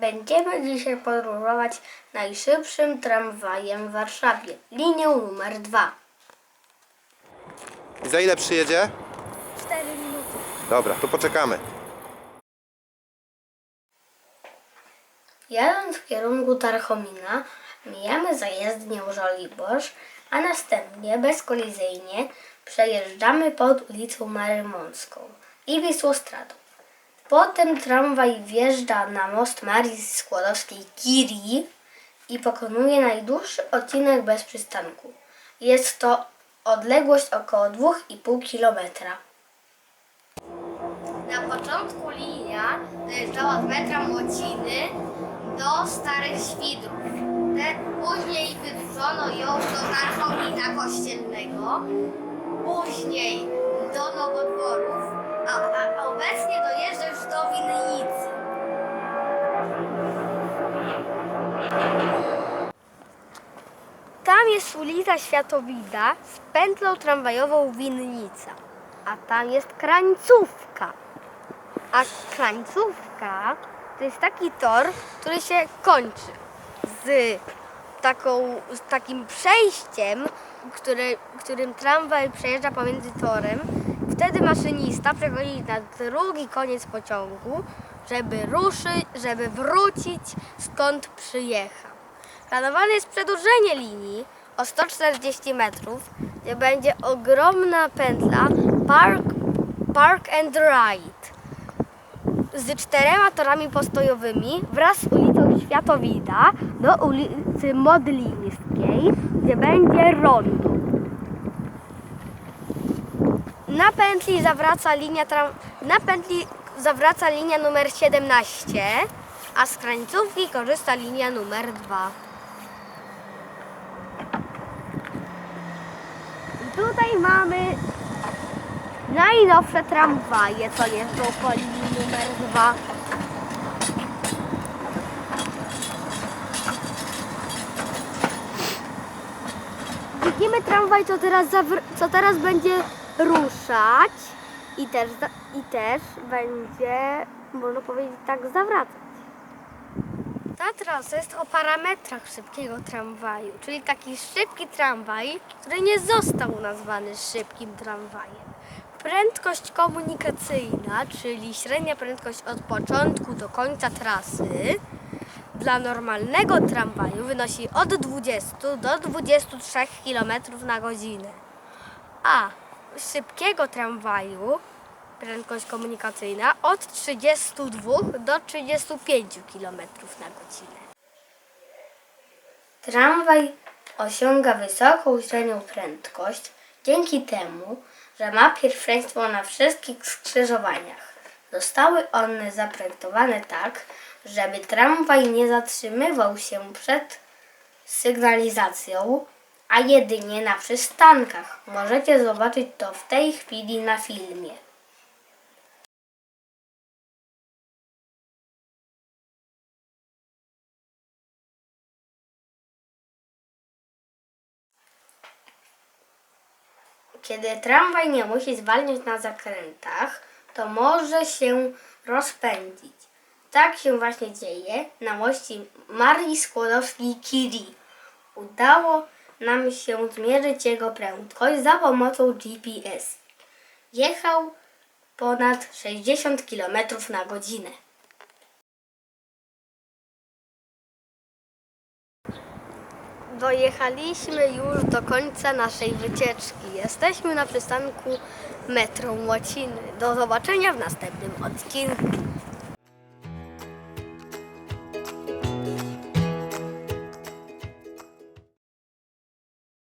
Będziemy dzisiaj podróżować najszybszym tramwajem w Warszawie, linią numer 2. I za ile przyjedzie? 4 minuty. Dobra, to poczekamy. Jadąc w kierunku Tarchomina, mijamy zajezdnię Żoliborz, a następnie bezkolizyjnie przejeżdżamy pod ulicą Marymącką i Wisłostradą. Potem tramwaj wjeżdża na most Marii Skłodowskiej-Curie i pokonuje najdłuższy odcinek bez przystanku. Jest to odległość około 2,5 kilometra. Na początku linia dojeżdżała z metra Młociny do Starych Świdrów. Później wydłużono ją do Tarchomina Kościelnego, później do Nowodworów, Tam jest ulica Światowida z pętlą tramwajową Winnica, a tam jest krańcówka. A krańcówka to jest taki tor, który się kończy z, taką, z takim przejściem, który, którym tramwaj przejeżdża pomiędzy torem. Wtedy maszynista przechodzi na drugi koniec pociągu, żeby ruszyć, żeby wrócić skąd przyjechał. Planowane jest przedłużenie linii o 140 metrów, gdzie będzie ogromna pętla Park, park and Ride z czterema torami postojowymi wraz z ulicą Światowida do ulicy Modlińskiej, gdzie będzie rondo. Na pętli zawraca linia na pętli zawraca linia numer 17, a z krańcówki korzysta linia numer 2. tutaj mamy najnowsze tramwaje, co jeżdżą po linii numer 2. Widzimy tramwaj, co teraz, co teraz będzie ruszać i też, i też będzie, można powiedzieć tak, zawracać. Ta trasa jest o parametrach szybkiego tramwaju, czyli taki szybki tramwaj, który nie został nazwany szybkim tramwajem. Prędkość komunikacyjna, czyli średnia prędkość od początku do końca trasy, dla normalnego tramwaju wynosi od 20 do 23 km na godzinę. A szybkiego tramwaju prędkość komunikacyjna od 32 do 35 km na godzinę. Tramwaj osiąga wysoką średnią prędkość dzięki temu, że ma pierwszeństwo na wszystkich skrzyżowaniach. Zostały one zaprojektowane tak, żeby tramwaj nie zatrzymywał się przed sygnalizacją, a jedynie na przystankach. Możecie zobaczyć to w tej chwili na filmie. Kiedy tramwaj nie musi zwalniać na zakrętach, to może się rozpędzić. Tak się właśnie dzieje na mości Marii Skłodowskiej-Curie. Udało nam się zmierzyć jego prędkość za pomocą GPS. Jechał ponad 60 km na godzinę. Dojechaliśmy już do końca naszej wycieczki. Jesteśmy na przystanku metro Łociny. Do zobaczenia w następnym odcinku.